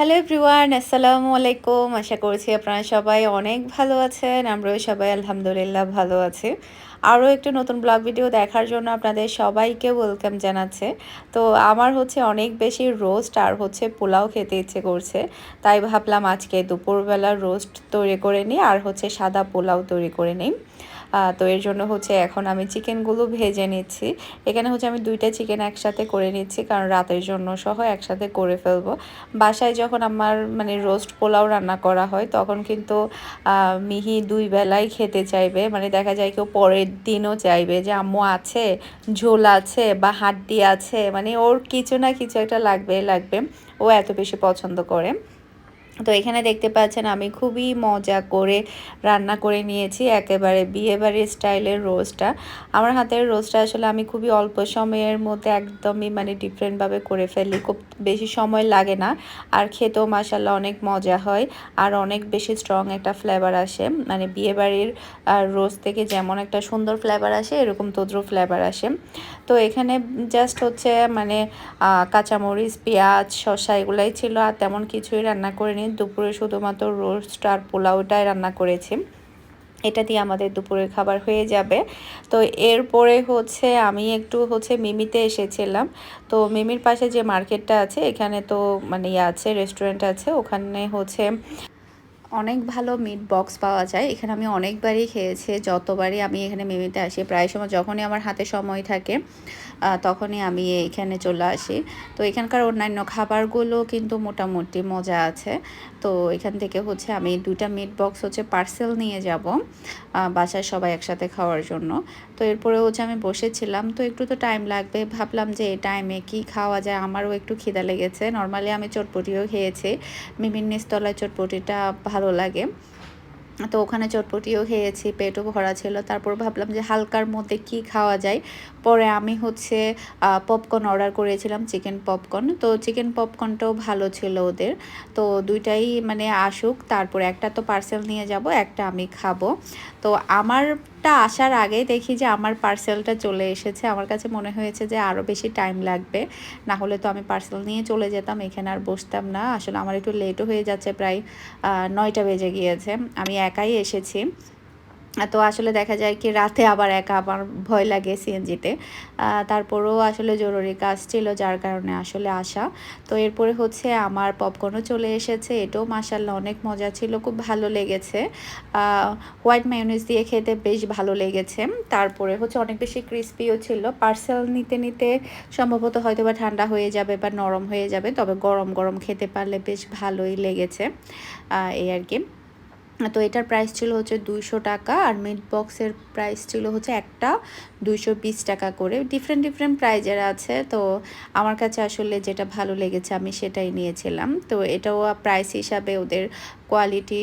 Hello everyone আসসালামু আলাইকুম আশা করছি আপনারা সবাই অনেক ভালো আছেন। আমরাও সবাই আলহামদুলিল্লাহ ভালো আছি। আরও একটি নতুন ব্লগ ভিডিও দেখার জন্য আপনাদের সবাইকে ওয়েলকাম জানাচ্ছে। তো আমার হচ্ছে অনেক বেশি রোস্ট আর হচ্ছে পোলাও খেতে ইচ্ছে করছে। তাই ভাবলাম আজকে দুপুরবেলা রোস্ট তৈরি করে নিই আর হচ্ছে সাদা পোলাও তৈরি করে নিই। তো এর জন্য হচ্ছে এখন আমি চিকেনগুলো ভেজে নিচ্ছি। এখানে হচ্ছে আমি দুইটা চিকেন একসাথে করে নিচ্ছি, কারণ রাতের জন্য সহ একসাথে করে ফেলব। বাসায় যখন আমার মানে রোস্ট পোলাও রান্না করা হয়, তখন কিন্তু মিহি দুই বেলায় খেতে চাইবে। মানে দেখা যায় কেউ পরের দিনও চাইবে যে, আম্মু আছে, ঝোল আছে বা হাড্ডি আছে। মানে ওর কিছু না কিছু একটা লাগবে লাগবে। ও এত বেশি পছন্দ করে। তো এখানে দেখতে পাচ্ছেন আমি খুবই মজা করে রান্না করে নিয়েছি একেবারে বিয়েবাড়ির স্টাইলের রোস্টটা। আমার হাতের রোস্টটা আসলে আমি খুবই অল্প সময়ের মধ্যে একদমই মানে ডিফারেন্টভাবে করে ফেলি। খুব বেশি সময় লাগে না আর খেতেও মাসাল্লাহ অনেক মজা হয় আর অনেক বেশি স্ট্রং একটা ফ্লেভার আসে। মানে বিয়েবাড়ির রোস্ট থেকে যেমন একটা সুন্দর ফ্লেভার আসে, এরকম তদ্রু ফ্লেভার আসে। তো এখানে জাস্ট হচ্ছে মানে কাঁচামরিচ, পেঁয়াজ, শসা এগুলাই ছিল আর তেমন কিছুই রান্না করে নিই দুপুরে শুধুমাত্র রোস্ট আর পোলাওটাই রান্না করেছি। এটা দিয়ে আমাদের দুপুরের খাবার হয়ে যাবে। তো এরপরে হচ্ছে আমি একটু হচ্ছে মিমিতে এসেছিলাম। তো মিমির পাশে যে মার্কেটটা আছে, এখানে তো মানে ইয়ে আছে রেস্টুরেন্ট আছে, ওখানে হচ্ছে অনেক ভালো মিট বক্স পাওয়া যায়। এখানে আমি অনেকবারই খেয়েছি, যতবারই আমি এখানে মিমিতে আসি, প্রায় সময় যখনই আমার হাতে সময় থাকে তখনই আমি এখানে চলে আসি। তো এখানকার অন্যান্য খাবারগুলো কিন্তু মোটামুটি মজা আছে। তো এখান থেকে হচ্ছে আমি দুইটা মিট বক্স হচ্ছে পার্সেল নিয়ে যাব বাসায় সবাই একসাথে খাওয়ার জন্য। তো এরপরে হচ্ছে আমি বসেছিলাম। তো একটু তো টাইম লাগবে। ভাবলাম যে এই টাইমে কি খাওয়া যায়? আমারও একটু খিদা লেগেছে। নর্মালি আমি চটপটিও খেয়েছি। মিমির নিস্তলায় চটপটিটা ভালো লাগে। তো ওখানে চটপটিও খেয়েছি, পেটও ভরা ছিল। তারপর ভাবলাম যে হালকার মধ্যে কি খাওয়া যায়। পরে আমি হচ্ছে পপকর্ন অর্ডার করেছিলাম চিকেন পপকর্ন তো চিকেন পপকর্নটাও ভালো ছিল ওদের। তো দুইটাই মানে আসুক, তারপর একটা তো পার্সেল নিয়ে যাব, একটা আমি খাব। তো আমারটা আসার আগেই দেখি যে আমার পার্সেলটা চলে এসেছে। আমার কাছে মনে হয়েছে যে আরও বেশি টাইম লাগবে। না হলে তো আমি পার্সেল নিয়ে চলে যেতাম, এখানে আর বসতাম না। আসলে আমার একটু লেটও হয়ে যাচ্ছে, প্রায় নয়টা বেজে গিয়েছে। আমি একাই এসেছি। তো আসলে দেখা যায় কি রাতে আবার একা আমার ভয় লাগে সিএনজিতে। তারপরেও আসলে জরুরি কাজ ছিল যার কারণে আসলে আসা। তো এরপরে হচ্ছে আমার পপকর্নও চলে এসেছে, এটাও মাসাল্লাহ অনেক মজা ছিল, খুব ভালো লেগেছে। হোয়াইট মায়োনিজ দিয়ে খেতে বেশ ভালো লেগেছে। তারপরে হচ্ছে অনেক বেশি ক্রিস্পিও ছিল। পার্সেল নিতে নিতে সম্ভবত হয়তো বা ঠান্ডা হয়ে যাবে বা নরম হয়ে যাবে, তবে গরম গরম খেতে পারলে বেশ ভালোই লেগেছে। এই আর কি। তো এটার প্রাইস ছিল হচ্ছে দুইশো টাকা আর মিট বক্সের প্রাইস ছিল হচ্ছে একটা দুইশো বিশ টাকা করে। ডিফারেন্ট ডিফারেন্ট প্রাইজের আছে। তো আমার কাছে আসলে যেটা ভালো লেগেছে আমি সেটাই নিয়েছিলাম। তো এটাও প্রাইস হিসাবে ওদের কোয়ালিটি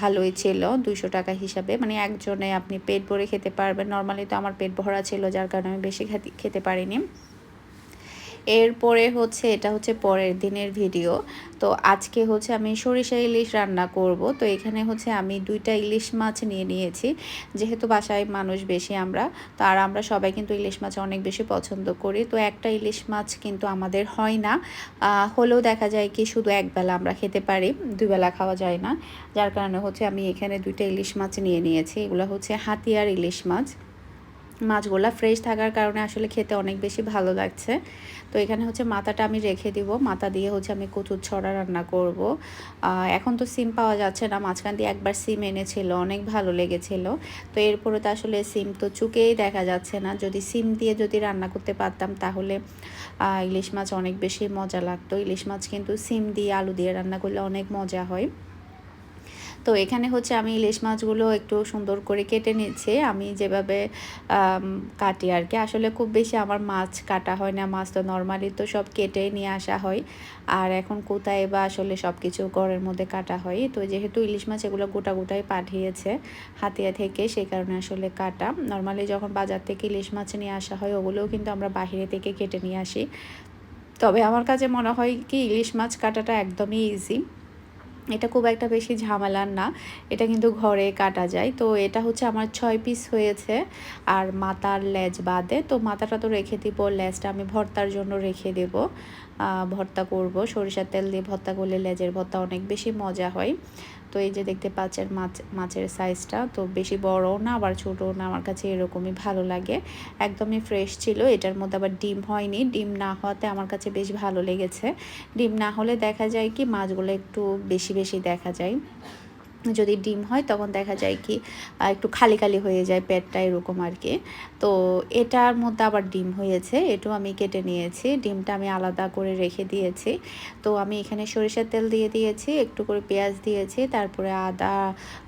ভালোই ছিল দুইশো টাকা হিসাবে। মানে একজনে আপনি পেট ভরে খেতে পারবেন। নর্মালি তো আমার পেট ভরা ছিল, যার কারণে আমি বেশি খেতে পারিনি। এরপরে হচ্ছে এটা হচ্ছে পরের দিনের ভিডিও। তো আজকে হচ্ছে আমি সরিষা ইলিশ রান্না করব। তো এখানে হচ্ছে আমি দুইটা ইলিশ মাছ নিয়ে নিয়েছি। যেহেতু বাসায় মানুষ বেশি আমরা, তো আর আমরা সবাই কিন্তু ইলিশ মাছ অনেক বেশি পছন্দ করি। তো একটা ইলিশ মাছ কিন্তু আমাদের হয় না। হলেও দেখা যায় কি শুধু একবেলা আমরা খেতে পারি দুবেলা খাওয়া যায় না। যার কারণে হচ্ছে আমি এখানে দুইটা ইলিশ মাছ নিয়ে নিয়েছি। এগুলো হচ্ছে হাতিয়ার ইলিশ মাছ। মাছগুলা ফ্রেশ থাকার কারণে আসলে খেতে অনেক বেশি ভালো লাগছে। তো এখানে হচ্ছে মাথাটা আমি রেখে দিব। মাথা দিয়ে হচ্ছে আমি কচুর ছড়া রান্না করব। এখন তো সিম পাওয়া যাচ্ছে না। মাঝখান দিয়ে একবার সিম এনেছিল, অনেক ভালো লেগেছিল। তো এরপরে তো আসলে সিম তো চুকেই দেখা যাচ্ছে না। যদি সিম দিয়ে যদি রান্না করতে পারতাম তাহলে ইলিশ মাছ অনেক বেশি মজা লাগতো। ইলিশ মাছ কিন্তু সিম দিয়ে আলু দিয়ে রান্না করলে অনেক মজা হয়। তো এখানে হচ্ছে আমি ইলিশ মাছগুলো একটু সুন্দর করে কেটে নিচ্ছি। আমি যেভাবে কাটি আর কি। আসলে খুব বেশি আমার মাছ কাটা হয় না, মাছ তো নর্মালি তো সব কেটে নিয়ে আসা হয়। আর এখন কোথায় বা আসলে সব কিছু ঘরের মধ্যে কাটা হয়। তো যেহেতু ইলিশ মাছ এগুলো গোটা গোটাই পাঠিয়েছে হাতিয়া থেকে, সেই কারণে আসলে কাটা। নর্মালি যখন বাজার থেকে ইলিশ মাছ নিয়ে আসা হয়, ওগুলোও কিন্তু আমরা বাহিরে থেকে কেটে নিয়ে আসি। তবে আমার কাছে মনে হয় কি, ইলিশ মাছ কাটাটা একদমই ইজি এটা খুব একটা বেশি ঝামেলার না, এটা কিন্তু ঘরে কাটা যায়। তো এটা হচ্ছে আমার ছয় পিস হয়েছে আর মাতার লেজ বাদে। তো মাথাটা তো রেখে দিব, লেজটা আমি ভর্তার জন্য রেখে দেব। ভর্তা করব, সরিষার তেল দিয়ে ভর্তা করলে লেজের ভর্তা অনেক বেশি মজা হয়। তো এই যে দেখতে পাচ্ছেন মাছ, মাছের সাইজটা তো বেশি বড়ও না, আবার ছোটও না, আমার কাছে এরকমই ভালো লাগে। একদমই ফ্রেশ ছিল, এটার মধ্যে আবার ডিম হয়নি, ডিম না হওয়াতে আমার কাছে বেশ ভালো লেগেছে। ডিম না হলে দেখা যায় কি, মাছগুলো একটু বেশি বেশি দেখা যায়। যদি ডিম হয়, তখন দেখা যায় কি একটু খালি খালি হয়ে যায় পেটটা এরকম আর কি। তো এটার মধ্যে আবার ডিম হয়েছে, এটাও আমি কেটে নিয়েছি। ডিমটা আমি আলাদা করে রেখে দিয়েছি। তো আমি এখানে সরিষার তেল দিয়ে দিয়েছি, একটু করে পেঁয়াজ দিয়েছি, তারপরে আদা,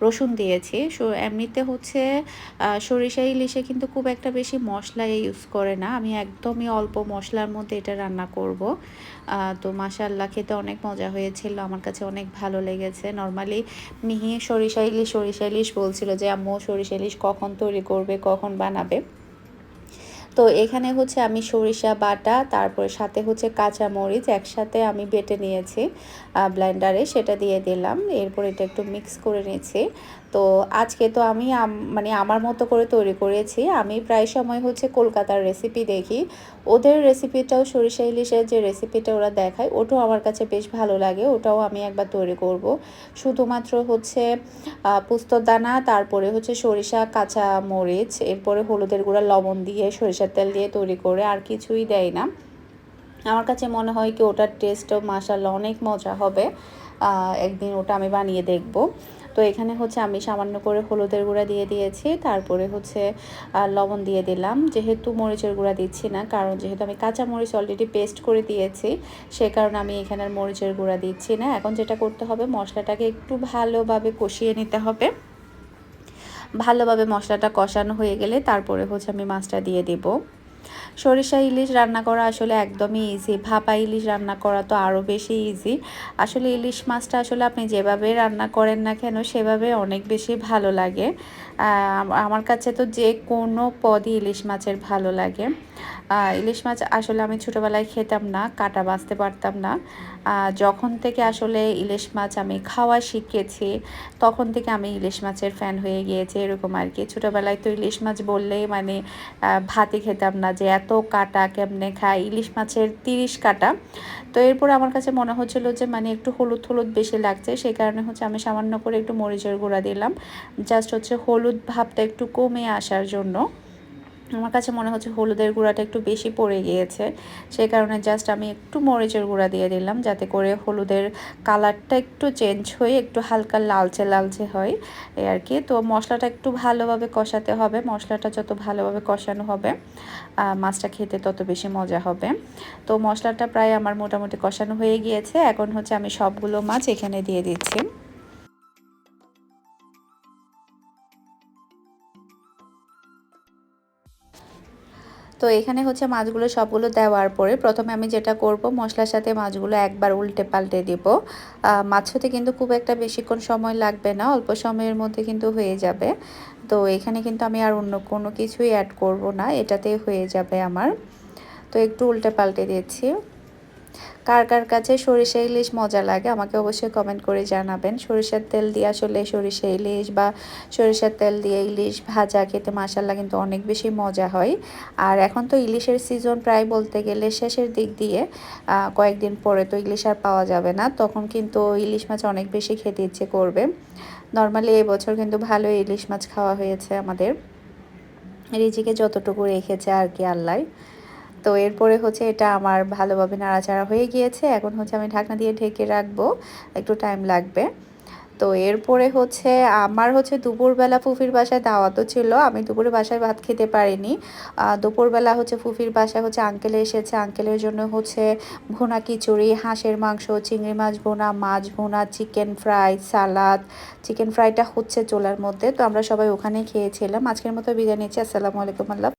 রসুন দিয়েছি। সো এমনিতে হচ্ছে সরিষা, ইলিশে কিন্তু খুব একটা বেশি মশলা ইউজ করে না। আমি একদমই অল্প মশলার মধ্যে এটা রান্না করব। তো মাসাল্লাহ খেতে অনেক মজা হয়েছিল, আমার কাছে অনেক ভালো লেগেছে। নর্মালি মিহি সরিষা ইলিশ সরিষা ইলিশ বলছিল যে, আম্মু, সরিষা ইলিশ কখন তৈরি করবে, কখন বানাবে? তো এখানে হচ্ছে আমি সরিষা বাটা, তারপরে সাথে হচ্ছে কাঁচা মরিচ একসাথে আমি বেটে নিয়েছি ব্লেন্ডারে সেটা দিয়ে দিলাম। এরপর এটা একটু মিক্স করে নিয়েছি তো আজকে তো আমি মানে আমার মতো করে তৈরি করেছি। আমি প্রায় সময় হচ্ছে কলকাতার রেসিপি দেখি। ওদের রেসিপিটাও সরিষা ইলিশের যে রেসিপিটা ওরা দেখায়, ওটাও আমার কাছে বেশ ভালো লাগে। ওটাও আমি একবার তৈরি করব। শুধুমাত্র হচ্ছে পুস্তর দানা তারপরে হচ্ছে সরিষা, কাঁচা মরিচ, এরপরে হলুদের গুঁড়া, লবণ দিয়ে সরিষার তেল দিয়ে তৈরি করে আর কিছুই দেয় না। আমার কাছে মনে হয় কি ওটার টেস্টও মাসাল্লাহ অনেক মজা হবে। একদিন ওটা আমি বানিয়ে দেখব। তো এখানে হচ্ছে আমি সামান্য করে হলুদের গুঁড়া দিয়ে দিয়েছি, তারপরে হচ্ছে লবণ দিয়ে দিলাম। যেহেতু মরিচের গুঁড়া দিচ্ছি না, কারণ যেহেতু আমি কাঁচা মরিচ অলরেডি পেস্ট করে দিয়েছি, সে কারণে আমি এখানে মরিচের গুঁড়া দিচ্ছি না। এখন যেটা করতে হবে, মশলাটাকে একটু ভালোভাবে কষিয়ে নিতে হবে। ভালোভাবে মশলাটা কষানো হয়ে গেলে তারপরে হচ্ছে আমি মাছটা দিয়ে দেবো। সরিষা, ইলিশ রান্না করা আসলে একদমই ইজি ভাপা ইলিশ রান্না করা তো আরও বেশি ইজি আসলে ইলিশ মাছটা আসলে আপনি যেভাবে রান্না করেন না কেন, সেভাবে অনেক বেশি ভালো লাগে। আমার কাছে তো যে কোনো পদই ইলিশ মাছের ভালো লাগে। ইলিশ মাছ আসলে আমি ছোটোবেলায় খেতাম না, কাটা বাঁচতে পারতাম না। যখন থেকে আসলে ইলিশ মাছ আমি খাওয়া শিখেছি, তখন থেকে আমি ইলিশ মাছের ফ্যান হয়ে গিয়েছি, এরকম আর কি। ছোটোবেলায় তো ইলিশ মাছ বললেই মানে ভাতে খেতাম না যে এত কাটা কেমনে খায়? ইলিশ মাছের তিরিশ কাটা। তো এরপর আমার কাছে মনে হচ্ছিল যে মানে একটু হলুদ হলুদ বেশি লাগছে। সেই কারণে হচ্ছে আমি সামান্য করে একটু মরিচের গুঁড়া দিলাম। জাস্ট হচ্ছে হলুদ ভাবটা একটু কমে আসার জন্য। আমার কাছে মনে হচ্ছে হলুদের গুঁড়াটা একটু বেশি পড়ে গিয়েছে। সেই কারণে জাস্ট আমি একটু মরিচের গুঁড়া দিয়ে দিলাম যাতে করে হলুদের কালারটা একটু চেঞ্জ হয়ে, একটু হালকা লালচে লালচে হয় এই আর কি। তো মশলাটা একটু ভালোভাবে কষাতে হবে, মশলাটা যত ভালোভাবে কষানো হবে মাছটা খেতে তত বেশি মজা হবে। তো মশলাটা প্রায় আমার মোটামুটি কষানো হয়ে গিয়েছে। এখন হচ্ছে আমি সবগুলো মাছ এখানে দিয়ে দিচ্ছি। তো এখানে হচ্ছে মাছগুলো সবগুলো দেওয়ার পরে প্রথমে আমি যেটা করব, মশলার সাথে মাছগুলো একবার উল্টে পাল্টে দিব। মাছ হতে কিন্তু খুব একটা বেশিক্ষণ সময় লাগবে না, অল্প সময়ের মধ্যে কিন্তু হয়ে যাবে। তো এখানে কিন্তু আমি আর অন্য কোনো কিছুই অ্যাড করব না এটাতে হয়ে যাবে আমার। তো একটু উল্টে পাল্টে দিচ্ছি। কার কার কাছে সরিষা ইলিশ মজা লাগে আমাকে অবশ্যই কমেন্ট করে জানাবেন। সরিষার তেল দিয়ে আসলে সরিষা ইলিশ বা সরিষার তেল দিয়ে ইলিশ ভাজা খেতে মাসাল্লা কিন্তু অনেক বেশি মজা হয়। আর এখন তো ইলিশের সিজন প্রায় বলতে গেলে শেষের দিক দিয়ে কয়েকদিন পরে তো ইলিশ আর পাওয়া যাবে না। তখন কিন্তু ইলিশ মাছ অনেক বেশি খেতে ইচ্ছে করবে। নর্মালি এবছর কিন্তু ভালো ইলিশ মাছ খাওয়া হয়েছে আমাদের। রিজিকে যতটুকু রেখেছে আর কি আল্লাহ। তো এরপরে হচ্ছে এটা আমার ভালোভাবে নাড়াচাড়া হয়ে গিয়েছে। এখন হচ্ছে আমি ঢাকনা দিয়ে ঢেকে রাখব, একটু টাইম লাগবে। তো এরপরে হচ্ছে আমার হচ্ছে দুপুরবেলা ফুফির বাসায় দাওয়াতও ছিল। আমি দুপুরে বাসায় ভাত খেতে পারিনি। দুপুরবেলা হচ্ছে ফুফির বাসায় হচ্ছে আঙ্কেলে এসেছে। আঙ্কেলের জন্য হচ্ছে ভোনা খিচুড়ি, হাঁসের মাংস, চিংড়ি মাছ ভোনা মাছ ভোনা চিকেন ফ্রাই সালাদ চিকেন ফ্রাইটা হচ্ছে চোলার মধ্যে। তো আমরা সবাই ওখানে খেয়েছিলাম। আজকের মতো বিরিয়ানি নিচ্ছি। আসসালামু আলাইকুম, আল্লাহ